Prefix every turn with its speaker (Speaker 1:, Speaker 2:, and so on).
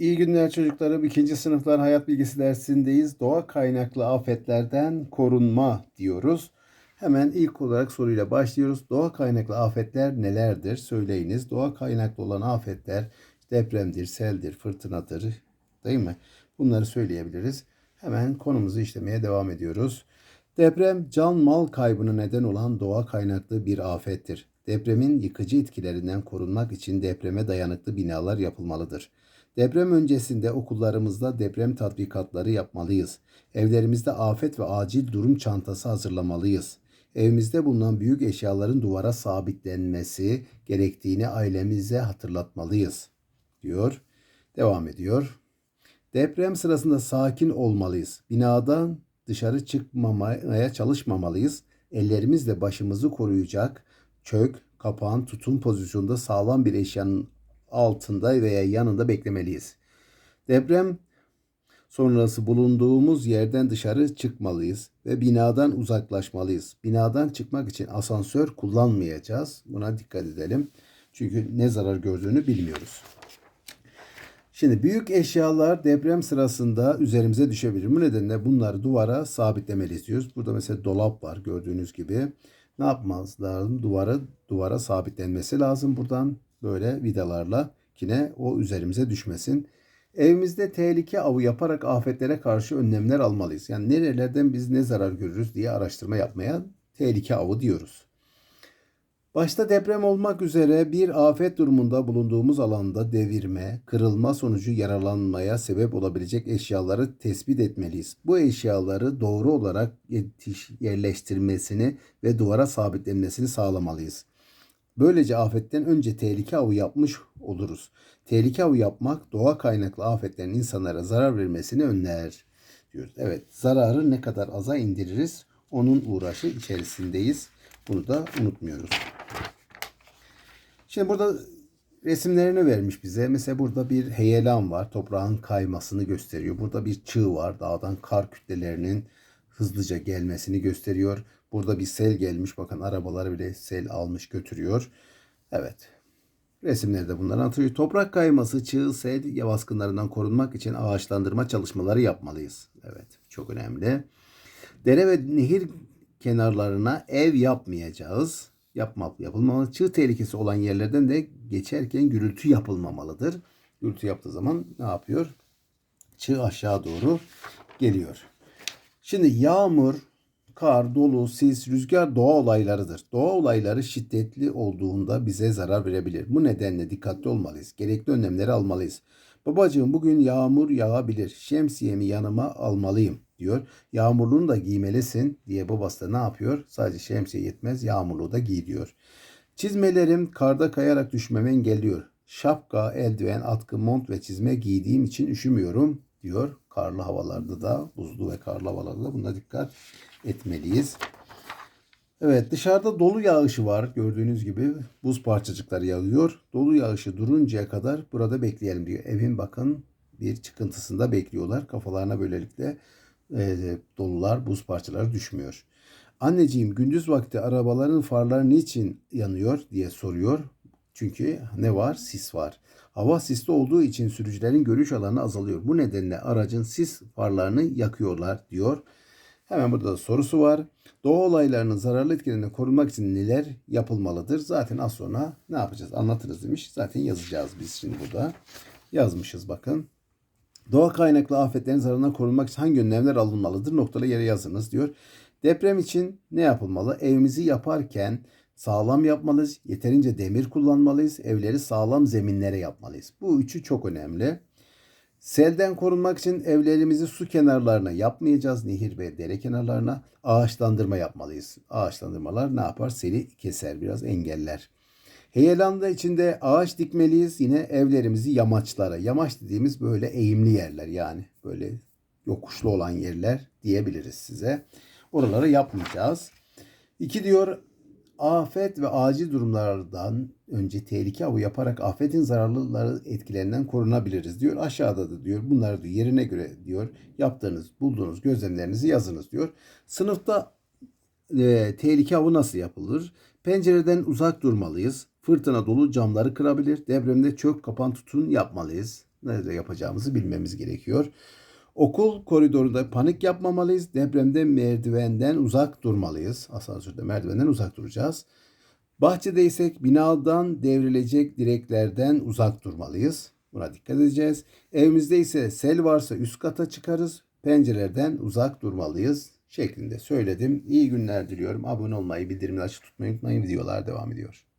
Speaker 1: İyi günler çocuklarım. İkinci sınıflar hayat bilgisi dersindeyiz. Doğa kaynaklı afetlerden korunma diyoruz. Hemen ilk olarak soruyla başlıyoruz. Doğa kaynaklı afetler nelerdir? Söyleyiniz. Doğa kaynaklı olan afetler depremdir, seldir, fırtınadır. Değil mi? Bunları söyleyebiliriz. Hemen konumuzu işlemeye devam ediyoruz. Deprem can mal kaybına neden olan doğa kaynaklı bir afettir. Depremin yıkıcı etkilerinden korunmak için depreme dayanıklı binalar yapılmalıdır. Deprem öncesinde okullarımızda deprem tatbikatları yapmalıyız. Evlerimizde afet ve acil durum çantası hazırlamalıyız. Evimizde bulunan büyük eşyaların duvara sabitlenmesi gerektiğini ailemize hatırlatmalıyız. diyor. Devam ediyor. Deprem sırasında sakin olmalıyız. Binadan dışarı çıkmamaya çalışmamalıyız. Ellerimizle başımızı koruyacak çök, kapağın tutun pozisyonda sağlam bir eşyanın altında veya yanında beklemeliyiz. Deprem sonrası bulunduğumuz yerden dışarı çıkmalıyız ve binadan uzaklaşmalıyız. Binadan çıkmak için asansör kullanmayacağız. Buna dikkat edelim. Çünkü ne zarar gördüğünü bilmiyoruz. Şimdi büyük eşyalar deprem sırasında üzerimize düşebilir. Bu nedenle bunları duvara sabitlemeliyiz diyoruz. Burada mesela dolap var gördüğünüz gibi. Ne yapmamız lazım? Duvara duvara sabitlenmesi lazım buradan böyle vidalarla yine o üzerimize düşmesin. Evimizde tehlike avı yaparak afetlere karşı önlemler almalıyız. Yani nerelerden biz ne zarar görürüz diye araştırma yapmaya tehlike avı diyoruz. Başta deprem olmak üzere bir afet durumunda bulunduğumuz alanda devirme, kırılma sonucu yaralanmaya sebep olabilecek eşyaları tespit etmeliyiz. Bu eşyaları doğru olarak yerleştirmesini ve duvara sabitlenmesini sağlamalıyız. Böylece afetten önce tehlike avı yapmış oluruz. Tehlike avı yapmak doğa kaynaklı afetlerin insanlara zarar vermesini önler diyoruz. Evet zararı ne kadar aza indiririz onun uğraşı içerisindeyiz. Bunu da unutmuyoruz. Şimdi burada resimlerini vermiş bize. Mesela burada bir heyelan var. Toprağın kaymasını gösteriyor. Burada bir çığ var. Dağdan kar kütlelerinin hızlıca gelmesini gösteriyor. Burada bir sel gelmiş. Bakın arabaları bile sel almış götürüyor. Evet. Resimlerde bunları anlatıyor. Toprak kayması, çığ, sel baskınlarından korunmak için ağaçlandırma çalışmaları yapmalıyız. Evet. Çok önemli. Dere ve nehir kenarlarına ev yapmayacağız. Yapma, yapılmamalı. Çığ tehlikesi olan yerlerden de geçerken gürültü yapılmamalıdır. Gürültü yaptığı zaman ne yapıyor? Çığ aşağı doğru geliyor. Şimdi yağmur, kar, dolu, sis, rüzgar doğa olaylarıdır. Doğa olayları şiddetli olduğunda bize zarar verebilir. Bu nedenle dikkatli olmalıyız. Gerekli önlemleri almalıyız. Babacığım bugün yağmur yağabilir. Şemsiyemi yanıma almalıyım diyor. Yağmurluğunu da giymelisin diye babası da ne yapıyor? Sadece şemsiye yetmez yağmurluğu da giy diyor. Çizmelerim karda kayarak düşmemi engelliyor. Şapka, eldiven, atkı, mont ve çizme giydiğim için üşümüyorum diyor. Karlı havalarda da, buzlu ve karlı havalarda da buna dikkat etmeliyiz. Evet dışarıda dolu yağışı var gördüğünüz gibi buz parçacıkları yağıyor. Dolu yağışı duruncaya kadar burada bekleyelim diyor. Evin bakın bir çıkıntısında bekliyorlar. Kafalarına böylelikle e, dolular buz parçaları düşmüyor. Anneciğim gündüz vakti arabaların farları niçin yanıyor diye soruyor. Çünkü ne var? Sis var. Hava sisli olduğu için sürücülerin görüş alanı azalıyor. Bu nedenle aracın sis farlarını yakıyorlar diyor. Hemen burada da sorusu var. Doğa olaylarının zararlı etkilerinden korunmak için neler yapılmalıdır? Zaten az sonra ne yapacağız anlatırız demiş. Zaten yazacağız biz şimdi burada. Yazmışız bakın. Doğa kaynaklı afetlerin zararından korunmak için hangi önlemler alınmalıdır? Noktalı yere yazınız diyor. Deprem için ne yapılmalı? Evimizi yaparken sağlam yapmalıyız. Yeterince demir kullanmalıyız. Evleri sağlam zeminlere yapmalıyız. Bu üçü çok önemli. Selden korunmak için evlerimizi su kenarlarına yapmayacağız. Nehir ve dere kenarlarına ağaçlandırma yapmalıyız. Ağaçlandırmalar ne yapar? Seli keser, biraz engeller. Heyelanda içinde ağaç dikmeliyiz. Yine evlerimizi yamaçlara. Yamaç dediğimiz böyle eğimli yerler yani. Böyle yokuşlu olan yerler diyebiliriz size. Oraları yapmayacağız. İki diyor afet ve acil durumlardan önce tehlike avı yaparak afetin zararlıları etkilerinden korunabiliriz diyor. Aşağıda da diyor bunları diyor, yerine göre diyor yaptığınız bulduğunuz gözlemlerinizi yazınız diyor. Sınıfta e, tehlike avı nasıl yapılır? Pencereden uzak durmalıyız. Fırtına dolu camları kırabilir. Depremde çök kapan tutun yapmalıyız nerede yapacağımızı bilmemiz gerekiyor. Okul koridorunda panik yapmamalıyız. Depremde merdivenden uzak durmalıyız. Asansörde merdivenden uzak duracağız. Bahçedeysek binadan devrilecek direklerden uzak durmalıyız. Buna dikkat edeceğiz. Evimizde ise sel varsa üst kata çıkarız. Pencerelerden uzak durmalıyız şeklinde söyledim. İyi günler diliyorum. Abone olmayı, bildirimleri açık tutmayı unutmayın. Videolar devam ediyor.